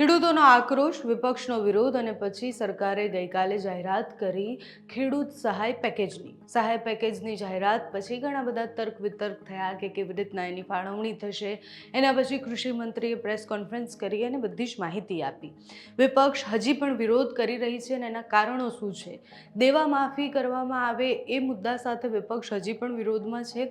ખેડૂતોનો આક્રોશ, વિપક્ષનો વિરોધ અને પછી સરકારે ગઈકાલે જાહેરાત કરી ખેડૂત સહાય પેકેજની. સહાય પેકેજની જાહેરાત પછી ઘણા બધા તર્ક વિતર્ક થયા કે કેવી રીતના એની ફાળવણી થશે. એના પછી કૃષિ મંત્રીએ પ્રેસ કોન્ફરન્સ કરી અને બધી જ માહિતી આપી. વિપક્ષ હજી પણ વિરોધ કરી રહી છે અને એના કારણો શું છે? દેવા માફી કરવામાં આવે એ મુદ્દા સાથે વિપક્ષ હજી પણ વિરોધમાં છે.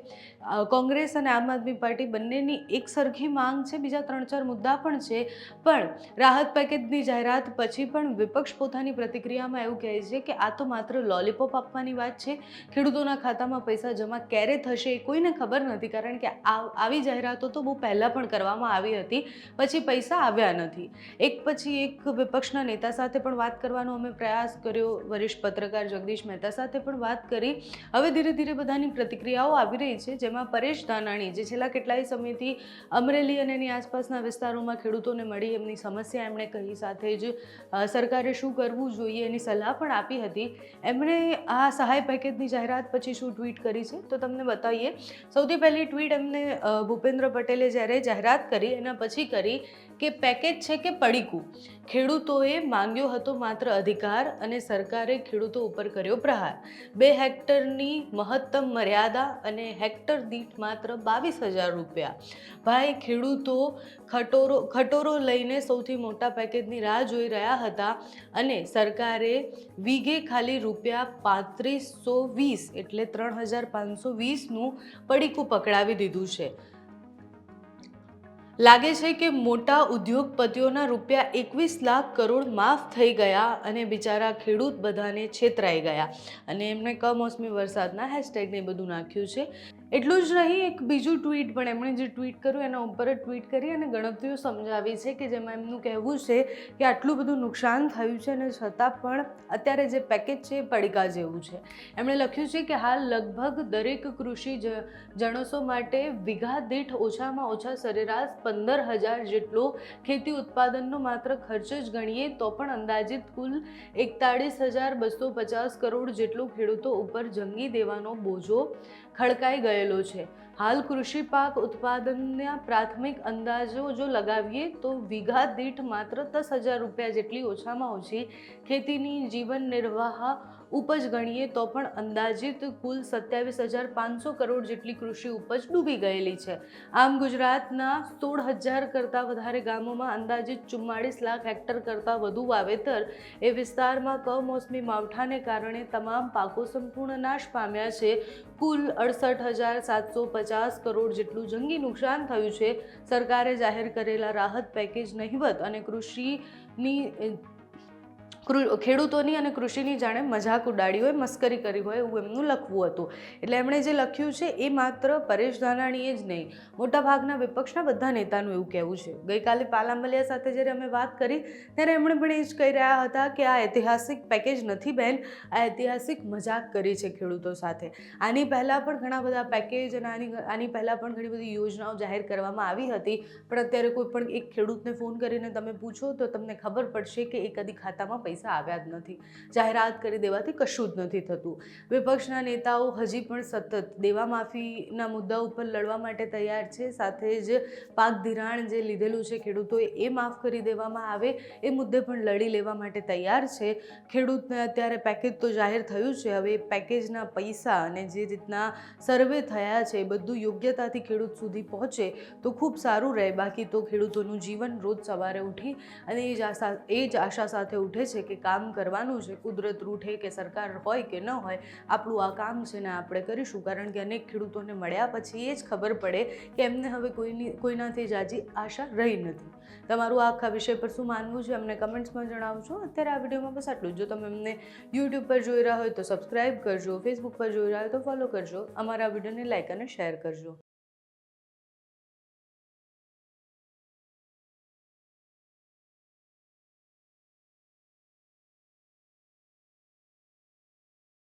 કોંગ્રેસ અને આમ આદમી પાર્ટી બંનેની એક સરખી માંગ છે, બીજા ત્રણ ચાર મુદ્દા પણ છે. પણ રાહત પેકેજની જાહેરાત પછી પણ વિપક્ષ પોતાની પ્રતિક્રિયામાં એવું કહે છે કે આ તો માત્ર લોલીપોપ આપવાની વાત છે. ખેડૂતોના ખાતામાં પૈસા જમા ક્યારે થશે એ કોઈને ખબર નથી કારણ કે આવી જાહેરાતો તો બહુ પહેલાં પણ કરવામાં આવી હતી, પછી પૈસા આવ્યા નથી. એક પછી એક વિપક્ષના નેતા સાથે પણ વાત કરવાનો અમે પ્રયાસ કર્યો. વરિષ્ઠ પત્રકાર જગદીશ મહેતા સાથે પણ વાત કરી. હવે ધીરે ધીરે બધાની પ્રતિક્રિયાઓ આવી રહી છે, જેમાં પરેશ ધાનાણી, જે છેલ્લા કેટલાય સમયથી અમરેલી અને એની આસપાસના વિસ્તારોમાં ખેડૂતોને મળી એમની સમસ્યા એમણે કહી સાથે જ સરકારે શું કરવું જોઈએ એની સલાહ પણ આપી હતી. એમણે આ સહાય પેકેજની જાહેરાત પછી શું ટ્વીટ કરી છે? તો તમને બતાવીએ. સૌથી પહેલી ટ્વીટ એમને ભૂપેન્દ્ર પટેલે જ્યારે જાહેરાત કરી, એના પછી કરી કે પેકેજ છે કે પડીકું. ખેડૂતોએ માંગ્યો હતો માત્ર અધિકાર અને સરકારે ખેડૂતો ઉપર કર્યો પ્રહાર. બે હેક્ટરની મહત્તમ મર્યાદા અને હેક્ટર દીઠ માત્ર બાવીસ હજાર રૂપિયા. ભાઈ, ખેડૂતો ખટોરો ખટોરો લઈને સૌથી મોટા પેકેજની રાહ જોઈ રહ્યા હતા અને સરકારે વીઘે ખાલી રૂપિયા પાંત્રીસો વીસ એટલે ત્રણ હજાર પાંચસો વીસનું પડીકું પકડાવી દીધું છે. લાગે છે કે મોટા ઉદ્યોગપતિઓના રૂપિયા એકવીસ લાખ કરોડ માફ થઈ ગયા અને બિચારા ખેડૂત બધાને છેતરાઈ ગયા. અને એમણે કમોસમી વરસાદના હેશટેગને બધું નાખ્યું છે. એટલું જ નહીં, એક બીજું ટ્વીટ પણ એમણે જે ટ્વીટ કર્યું, એના ઉપર ટ્વીટ કરી અને ગણતરીઓ સમજાવી છે કે જેમાં એમનું કહેવું છે કે આટલું બધું નુકસાન થયું છે અને છતાં પણ અત્યારે જે પેકેજ છે એ પડકા જેવું છે. એમણે લખ્યું છે કે હાલ લગભગ દરેક કૃષિ જ- જણસો માટે વીઘા દીઠ ઓછામાં ઓછા સરેરાશ પંદર હજાર જેટલો ખેતી ઉત્પાદનનો માત્ર ખર્ચ જ ગણીએ તો પણ અંદાજિત કુલ એકતાળીસ હજાર બસો પચાસ કરોડ જેટલો ખેડૂતો ઉપર જંગી દેવાનો બોજો ખડકાઈ ગયેલો છે. હાલ કૃષિ પાક ઉત્પાદનના પ્રાથમિક અંદાજો જો લગાવીએ તો વીઘા દીઠ માત્ર દસ હજાર રૂપિયા જેટલી ઓછામાં ઓછી ખેતીની જીવન નિર્વાહ ઉપજ ગણીએ તો પણ અંદાજિત કુલ સત્યાવીસ હજાર પાંચસો કરોડ જેટલી કૃષિ ઉપજ ડૂબી ગયેલી છે. આમ ગુજરાતના સોળ હજાર કરતાં વધારે ગામોમાં અંદાજિત ચુમ્માળીસ લાખ હેક્ટર કરતાં વધુ વાવેતર એ વિસ્તારમાં કમોસમી માવઠાને કારણે તમામ પાકો સંપૂર્ણ નાશ પામ્યા છે. કુલ અડસઠ હજાર સાતસો પચાસ કરોડ જેટલું જંગી નુકસાન થયું છે. સરકારે જાહેર કરેલા રાહત પેકેજ નહિવત અને કૃષિની ખેડૂતોની અને કૃષિની જાણે મજાક ઉડાડી હોય મસ્કરી કરી હોય એવું એમનું લખવું હતું. એટલે એમણે જે લખ્યું છે એ માત્ર પરેશ ધાનાણીએ જ નહીં, મોટાભાગના વિપક્ષના બધા નેતાનું એવું કહેવું છે. ગઈકાલે પાલામલિયા સાથે જ્યારે અમે વાત કરી, ત્યારે એમણે પણ એ જ કહી રહ્યા હતા કે આ ઐતિહાસિક પેકેજ નથી બેન, આ ઐતિહાસિક મજાક કરી છે ખેડૂતો સાથે. આની પહેલાં પણ ઘણા બધા પેકેજ અને આની આની પહેલાં પણ ઘણી બધી યોજનાઓ જાહેર કરવામાં આવી હતી, પણ અત્યારે કોઈ પણ એક ખેડૂતને ફોન કરીને તમે પૂછો તો તમને ખબર પડશે કે એ કદી ખાતામાં પૈસા આવ્યા જ નથી. જાહેરાત કરી દેવાથી કશું જ નથી થતું. વિપક્ષના નેતાઓ હજી પણ સતત દેવા માફીના મુદ્દા ઉપર લડવા માટે તૈયાર છે. સાથે જ પાક ધિરાણ જે લીધેલું છે ખેડૂતોએ એ માફ કરી દેવામાં આવે. એ મુદ્દે પણ લડી લેવા માટે તૈયાર છે. ખેડૂતને અત્યારે પેકેજ તો જાહેર થયું છે. હવે પેકેજના પૈસા અને જે રીતના સર્વે થયા છે એ બધું યોગ્યતાથી ખેડૂત સુધી પહોંચે તો ખૂબ સારું રહે. બાકી તો ખેડૂતોનું જીવન રોજ સવારે ઉઠી અને એ જ આશા, એ જ આશા સાથે ઉઠે છે કે કામ કરવાનું છે, કુદરત રૂઠે કે સરકાર હોય કે ન હોય, આપણું આ કામ છે ને આપણે કરીશું. કારણ કે અનેક ખેડૂતોને મળ્યા પછી એ જ ખબર પડે કે એમને હવે કોઈની, કોઈનાથી જાજી આશા રહી નથી. તમારું આખા વિષય પર શું માનવું છે, અમને કમેન્ટ્સમાં જણાવજો. અત્યારે આ વિડીયોમાં બસ આટલું જ. જો તમે અમને યુટ્યુબ પર જોઈ રહ્યા હોય તો સબસ્ક્રાઈબ કરજો ફેસબુક પર જોઈ રહ્યા હોય તો ફોલો કરજો. અમારા વિડીયોને લાઈક અને શેર કરજો.